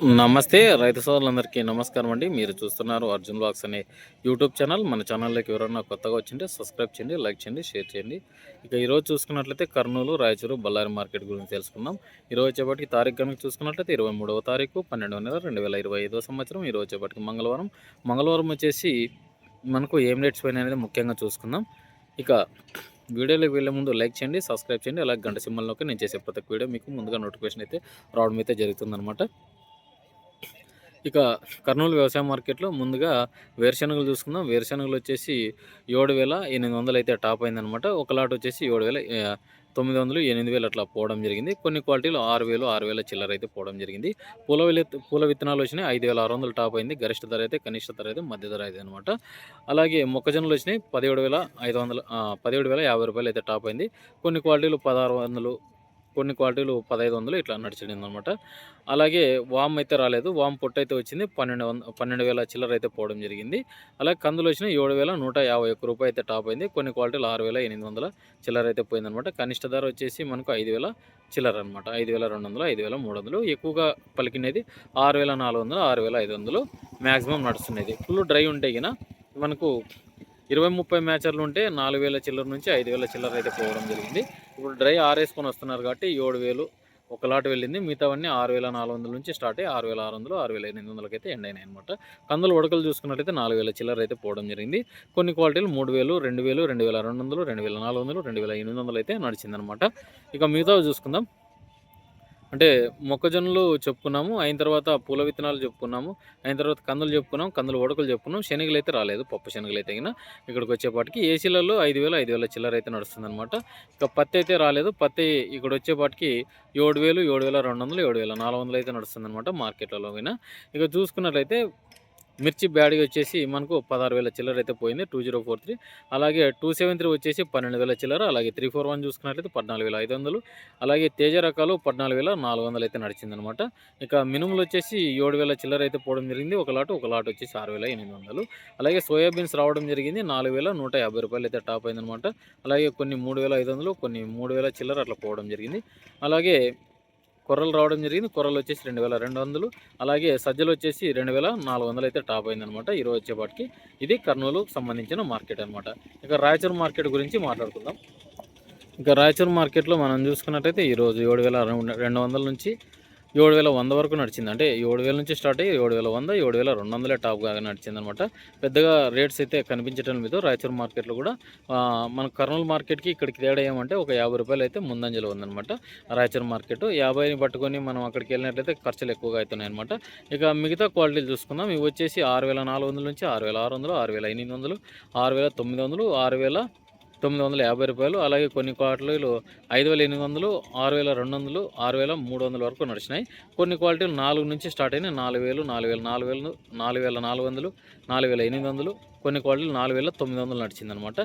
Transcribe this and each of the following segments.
నమస్తే రైతు సోదరులందరికీ నమస్కారం అండి. మీరు చూస్తున్నారు అర్జున్ బ్లాగ్స్ అనే యూట్యూబ్ ఛానల్. మన ఛానల్లోకి ఎవరైనా కొత్తగా వచ్చింటే సబ్స్క్రైబ్ చేయండి లైక్ చేయండి షేర్ చేయండి. ఇక ఈరోజు చూసుకున్నట్లయితే కర్నూలు రాయచూరు బళ్ళారి మార్కెట్ గురించి తెలుసుకుందాం. ఈరోజు వచ్చేపటికి తారీఖు కనుక చూసుకున్నట్లయితే ఇరవై మూడవ తారీఖు పన్నెండవ నెల రెండు వేల ఇరవై ఐదో సంవత్సరం. ఈరోజు వచ్చేపటికి మంగళవారం. మంగళవారం వచ్చేసి మనకు ఏం రేట్స్ పైన అనేది ముఖ్యంగా చూసుకుందాం. ఇక వీడియోలోకి వెళ్ళే ముందు లైక్ చేయండి సబ్స్క్రైబ్ చేయండి. అలాగే గంట సింబల్లోకి నేను చేసే ప్రతి వీడియో మీకు ముందుగా నోటిఫికేషన్ అయితే రావడం అయితే జరుగుతుందన్నమాట. ఇక కర్నూలు వ్యవసాయ మార్కెట్లో ముందుగా వేరుశనగలు చూసుకుందాం. వేరుశనగలు వచ్చేసి ఏడు వేల ఎనిమిది వందలు అయితే టాప్ అయిందనమాట ఒక లాట్ వచ్చేసి ఏడు వేల తొమ్మిది వందలు ఎనిమిది వేలు అట్లా పోవడం జరిగింది. కొన్ని క్వాలిటీలు ఆరు వేలు ఆరు వేల చిల్లర అయితే పోవడం జరిగింది. పూల పూల విత్తనాలు వచ్చినాయి. ఐదు వేల ఆరు వందలు టాప్ అయింది. గరిష్ట ధర అయితే కనిష్ట ధర అయితే మధ్య ధర అయితే అనమాట అలాగే మొక్కజొన్నలు వచ్చినాయి. పదిహేడు వేల ఐదు వందలు పదిహేడు వేల యాభై రూపాయలు అయితే టాప్ అయింది. కొన్ని క్వాలిటీలు పదహారు వందలు కొన్ని క్వాలిటీలు పదహైదు వందలు ఇట్లా నడిచింది అనమాట అలాగే వామ్ అయితే రాలేదు. వామ్ పొట్టు అయితే వచ్చింది. పన్నెండు వంద పన్నెండు వేల చిల్లర అయితే పోవడం జరిగింది. అలాగే కందులు వచ్చిన ఏడు వేల నూట యాభై ఒక్క రూపాయి అయితే టాప్ అయింది. కొన్ని క్వాలిటీలు ఆరు వేల ఎనిమిది వందల చిల్లర అయితే పోయిందనమాట. కనిష్ట ధర వచ్చేసి మనకు ఐదు వేల చిల్లర అనమాట ఐదు వేల రెండు వందలు ఐదు వేల మూడు వందలు. ఎక్కువగా పలికినది ఆరు వేల నాలుగు వందలు ఆరు వేల ఐదు వందలు. మ్యాక్సిమం నడుస్తున్నది. ఫుల్ డ్రై ఉంటే గిన మనకు ఇరవై ముప్పై మ్యాచర్లు ఉంటే నాలుగు వేల చిల్లర నుంచి ఐదు వేల చిల్లర అయితే పోవడం జరిగింది. ఇప్పుడు డ్రై ఆరేసుకొని వస్తున్నారు కాబట్టి ఏడు వేలు ఒక లాట్ వెళ్ళింది. మిగతావన్నీ ఆరు వేల నాలుగు వందల నుంచి స్టార్ట్ అయ్యి ఆరు వేల ఆరు వందలు ఆరు వేల ఎనిమిది వందలకి అయితే ఎండ్ అయినాయి అనమాట కందులు ఉడకలు చూసుకున్నట్టయితే నాలుగు వేల చిల్లర అయితే పోవడం జరిగింది. కొన్ని క్వాలిటీలు మూడు వేలు రెండు వేలు రెండు వేల రెండు వందలు రెండు వేల నాలుగు వందలు రెండు వేల ఎనిమిది వందలు అయితే నడిచిందనమాట ఇక మిగతావి చూసుకుందాం. అంటే మొక్కజొన్నలు చెప్పుకున్నాము అయిన తర్వాత పూల విత్తనాలు చెప్పుకున్నాము అయిన తర్వాత కందులు చెప్పుకున్నాం కందులు ఉడకలు చెప్పుకున్నాం శనగలు అయితే రాలేదు పప్పు శనగలు అయితే అయినా. ఇక్కడికి వచ్చేపాటికి ఏసీలలో ఐదు వేలు ఐదు వేల చిల్లర అయితే నడుస్తుంది అనమాట ఇక పత్తి అయితే రాలేదు పత్తి ఇక్కడ వచ్చేపాటికి ఏడు వేలు ఏడు వేల రెండు వందలు ఏడు వేల నాలుగు వందలు అయితే నడుస్తుంది అనమాట మార్కెట్లలో అయినా ఇక చూసుకున్నట్లయితే మిర్చి బ్యాడీ వచ్చేసి మనకు పదహారు వేల చిల్లర అయితే పోయింది టూ జీరో ఫోర్ త్రీ అలాగే టూ సెవెన్ త్రీ వచ్చేసి పన్నెండు వేల చిల్లర అలాగే త్రీ ఫోర్ వన్ చూసుకున్నట్లయితే పద్నాలుగు వేల ఐదు వందలు. అలాగే తేజ రకాలు పద్నాలుగు వేల నాలుగు వందలు అయితే నడిచిందనమాట. ఇక మినుములు వచ్చేసి ఏడు వేల చిల్లర అయితే పోవడం జరిగింది ఒక లాట్ ఒక లాట్ వచ్చేసి ఆరు వేల ఎనిమిది వందలు. అలాగే సోయాబీన్స్ రావడం జరిగింది నాలుగు వేల నూట యాభై రూపాయలు అయితే టాప్ అయిందనమాట. అలాగే కొన్ని మూడు వేల ఐదు వందలు కొన్ని మూడు వేల చిల్లర అట్లా పోవడం జరిగింది. అలాగే కొర్రలు రావడం జరిగింది. కొర్రలు వచ్చేసి రెండు వేల రెండు వందలు. అలాగే సజ్జలు వచ్చేసి రెండు వేల నాలుగు వందలు అయితే టాప్ అయిందనమాట ఈరోజు వచ్చేపాటికి. ఇది కర్నూలుకు సంబంధించిన మార్కెట్ అనమాట ఇక రాయచూరు మార్కెట్ గురించి మాట్లాడుకుందాం. ఇక రాయచూరు మార్కెట్లో మనం చూసుకున్నట్టయితే ఈరోజు ఏడు వేల రెండు వందల నుంచి ఏడు వేల వంద వరకు నడిచింది. అంటే ఏడు వేల నుంచి స్టార్ట్ అయ్యి ఏడు వేల వంద ఏడు వేల రెండు వందలే టాప్గా నడిచింది అనమాట పెద్దగా రేట్స్ అయితే కనిపించడం లేదు. రాయచూరు మార్కెట్లో కూడా మన కర్నూలు మార్కెట్కి ఇక్కడికి తేడా ఏమంటే ఒక యాభై రూపాయలు అయితే ముందంజలో ఉందనమాట. రాయచూరు మార్కెట్ యాభైని పట్టుకొని మనం అక్కడికి వెళ్ళినట్లయితే ఖర్చులు ఎక్కువగా అవుతున్నాయి అనమాట ఇక మిగతా క్వాలిటీలు చూసుకుందాం. ఇవి వచ్చేసి ఆరు వేల నాలుగు వందల నుంచి ఆరు వేల ఆరు వందలు ఆరు వేల ఎనిమిది వందలు ఆరు వేల తొమ్మిది వందలు ఆరు వేల తొమ్మిది వందల యాభై రూపాయలు అలాగే కొన్ని క్వాలిటీలు ఐదు వేల ఎనిమిది వందలు ఆరు వేల రెండు వందలు ఆరు వేల మూడు వందల వరకు నడిచినాయి. కొన్ని క్వాలిటీలు నాలుగు నుంచి స్టార్ట్ అయినాయి. నాలుగు వేలు నాలుగు వేల నాలుగు వేలు నాలుగు వేల నాలుగు వందలు నాలుగు వేల ఎనిమిది వందలు కొన్ని క్వాలిటీలు నాలుగు వేల తొమ్మిది వందలు నడిచిందనమాట.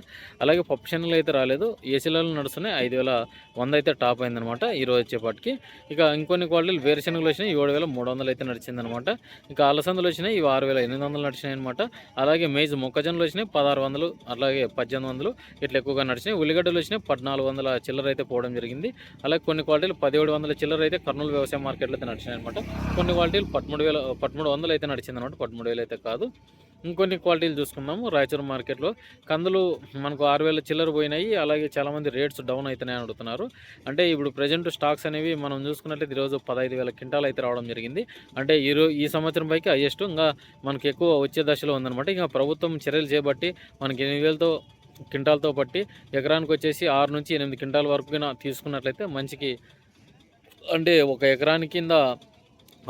అలాగే పప్పు శనగలు అయితే రాలేదు. ఏసీలలో నడుస్తున్నాయి. ఐదు వేల వంద అయితే టాప్ అయిందనమాట ఈ రోజు వచ్చేపాటికి. ఇక ఇంకొన్ని క్వాలిటీలు వేరుశనగలు వచ్చినాయి. ఏడు వేల మూడు వందలు అయితే నడిచిందనమాట. ఇక అలసందలు వచ్చినాయి. ఇవి ఆరు వేల ఎనిమిది వందలు నడిచినాయి అనమాట అలాగే మేజ్ మొక్కజొన్నలు వచ్చినాయి. పదహారు వందలు అలాగే పద్దెనిమిది వందలు ఇట్లా ఎక్కువగా నడిచినాయి. ఉల్లిగడ్డలు వచ్చినాయి. పద్నాలుగు వందల చిల్లర అయితే పోవడం జరిగింది. అలాగే కొన్ని క్వాలిటీలు పదిహేడు వందల చిల్లర అయితే కర్నూలు వ్యవసాయ మార్కెట్లో అయితే నడిచినాయి అనమాట కొన్ని క్వాలిటీలు పదమూడు వేల పదమూడు వందలు అయితే నడిచింది అనమాట పదమూడు వేలు అయితే కాదు. ఇంకొన్ని క్వాలిటీలు చూసుకుందాము. రాయచూరు మార్కెట్లో కందులు మనకు ఆరు వేల చిల్లర పోయినాయి. అలాగే చాలామంది రేట్స్ డౌన్ అవుతున్నాయని అడుగుతున్నారు. అంటే ఇప్పుడు ప్రజెంట్ స్టాక్స్ అనేవి మనం చూసుకున్నట్లయితే ఈరోజు పదహైదు వేల క్వింటాలు అయితే రావడం జరిగింది. అంటే ఈ ఈ సంవత్సరం పైకి హైయెస్ట్ ఇంకా మనకి ఎక్కువ వచ్చే దశలో ఉందన్నమాట. ఇంకా ప్రభుత్వం చర్యలు చేపట్టి మనకి ఎనిమిది వేలతో క్వింటాల్తో పట్టి ఎకరానికి వచ్చేసి ఆరు నుంచి ఎనిమిది క్వింటాల్ వరకు తీసుకున్నట్లయితే మంచికి అంటే ఒక ఎకరాని కింద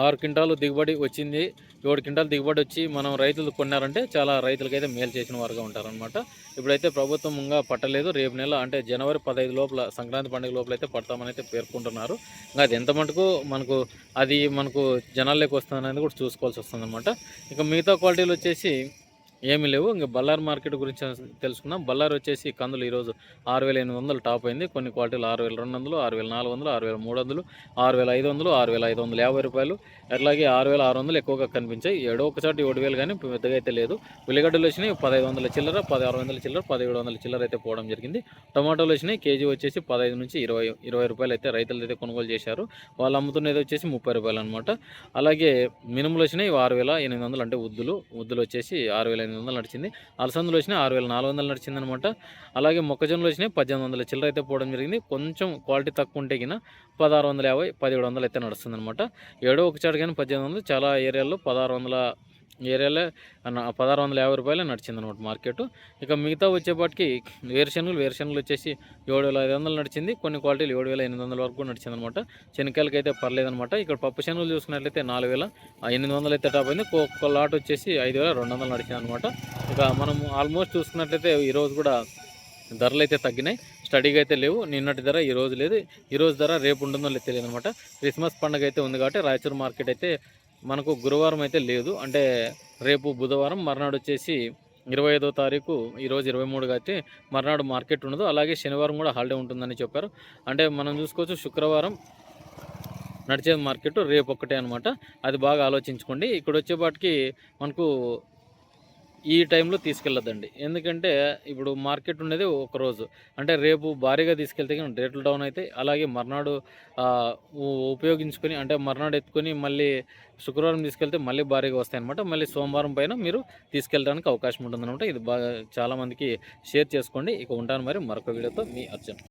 ఆరు క్వింటాలు దిగుబడి వచ్చింది. ఏడు క్వింటాలు దిగుబడి వచ్చి మనం రైతులు కొన్నారంటే చాలా రైతులకైతే మేలు చేసిన వారుగా ఉంటారనమాట ఇప్పుడైతే ప్రభుత్వం ఇంకా పట్టలేదు. రేపు నెల అంటే జనవరి పదహైదు లోపల సంక్రాంతి పండుగ లోపల అయితే పడతామని అయితే పేర్కొంటున్నారు. ఇంకా అది ఎంత మటుకు మనకు అది మనకు జనాల్లోకి వస్తుంది అనేది కూడా చూసుకోవాల్సి వస్తుంది ఇంకా ఇక మిగతా క్వాలిటీలు వచ్చేసి ఏమీ లేవు. ఇంకా బల్లార్ మార్కెట్ గురించి తెలుసుకున్నాం బల్లార్ వచ్చేసి కందులు ఈరోజు ఆరు వేల ఎనిమిది వందలు టాప్ అయింది. కొన్ని క్వాలిటీలు ఆరు వేల రెండు వందలు ఆరు వేల నాలుగు వందలు ఆరు వేల మూడు వందలు ఆరు వేల ఐదు వందలు ఆరు వేల ఐదు వందల యాభై రూపాయలు. అట్లాగే ఆరు వేల ఆరు వందలు ఎక్కువగా కనిపించాయి. ఏడో ఒకసారి ఏడు వేలు కానీ పెద్దగా అయితే లేదు. ఉల్లిగడ్డలు వచ్చినాయి పదహైదు వందల చిల్లర పదహారు వందల చిల్లర పదిహేడు వందల చిల్లర అయితే పోవడం జరిగింది. టమాటోలు వచ్చినాయి. కేజీ వచ్చేసి పదహైదు నుంచి ఇరవై ఇరవై రూపాయలు అయితే రైతులు అయితే కొనుగోలు చేశారు. వాళ్ళు అమ్ముతున్నది వచ్చేసి ముప్పై రూపాయలు అనమాట అలాగే మినుములు వచ్చినాయి ఆరు వేల ఎనిమిది వందలు అంటే ఉద్దులు. ఉద్దులు వచ్చేసి ఆరు వేల ఎనిమిది వందలు నడిచింది. అలసందులు వచ్చినాయి ఆరు వేల నాలుగు వందలు నడిచింది అనమాట అలాగే మొక్కజొన్నలు వచ్చినాయి పద్దెనిమిది వందల చిల్లర అయితే పోవడం జరిగింది. కొంచెం క్వాలిటీ తక్కువ ఉంటే కింద పదహారు వందల యాభై పదిహేడు వందలు అయితే నడుస్తుంది అనమాట ఏడో ఒక చాటు కానీ పద్దెనిమిది వందలు చాలా ఏరియాల్లో పదహారు వందల ఏరియాలో పదహారు వందల యాభై రూపాయలే నడిచింది అనమాట మార్కెట్. ఇక మిగతా వచ్చేపాటికి వేరుశనగలు వేరుశనగలు వచ్చేసి ఏడు వేల ఐదు వందలు నడిచింది. కొన్ని క్వాలిటీలు ఏడు వేల ఎనిమిది వందల వరకు నడిచింది అనమాట శనకాయలకి అయితే పర్లేదనమాట. ఇక్కడ పప్పు శనగలు చూసుకున్నట్లయితే నాలుగు వేల ఎనిమిది వందలు అయితే టాప్ అయింది. ఒక్కొక్క లాట్ వచ్చేసి ఐదు వేల రెండు వందలు నడిచింది అనమాట ఇక మనం ఆల్మోస్ట్ చూసుకున్నట్లయితే ఈరోజు కూడా ధరలు అయితే తగ్గినాయి. స్టడీగా అయితే లేవు. నిన్నటి ధర ఈ రోజు లేదు. ఈ రోజు ధర రేపు ఉంటుందో లేదు తెలియదు అనమాట క్రిస్మస్ పండుగ అయితే ఉంది కాబట్టి రాయచూరు మార్కెట్ అయితే మనకు గురువారం అయితే లేదు. అంటే రేపు బుధవారం మర్నాడు వచ్చేసి ఇరవై ఐదో తారీఖు ఈరోజు ఇరవై మూడుగా అయితే మర్నాడు మార్కెట్ ఉండదు. అలాగే శనివారం కూడా హాలిడే ఉంటుందని చెప్పారు. అంటే మనం చూసుకోవచ్చు శుక్రవారం నడిచే మార్కెట్ రేపు ఒక్కటే అనమాట అది బాగా ఆలోచించుకోండి. ఇక్కడ వచ్చేపాటికి మనకు ఈ టైంలో తీసుకెళ్ళొద్దండి. ఎందుకంటే ఇప్పుడు మార్కెట్ ఉండేది ఒక రోజు. అంటే రేపు భారీగా తీసుకెళ్తే కానీ రేట్లు డౌన్ అవుతాయి. అలాగే మర్నాడు ఉపయోగించుకొని అంటే మర్నాడు ఎత్తుకొని మళ్ళీ శుక్రవారం తీసుకెళ్తే మళ్ళీ భారీగా వస్తాయన్నమాట. మళ్ళీ సోమవారం పైన మీరు తీసుకెళ్ళడానికి అవకాశం ఉంటుందన్నమాట. ఇది బాగా చాలామందికి షేర్ చేసుకోండి. ఇక ఉంటాను మరి మరొక వీడియోతో మీ అర్జున్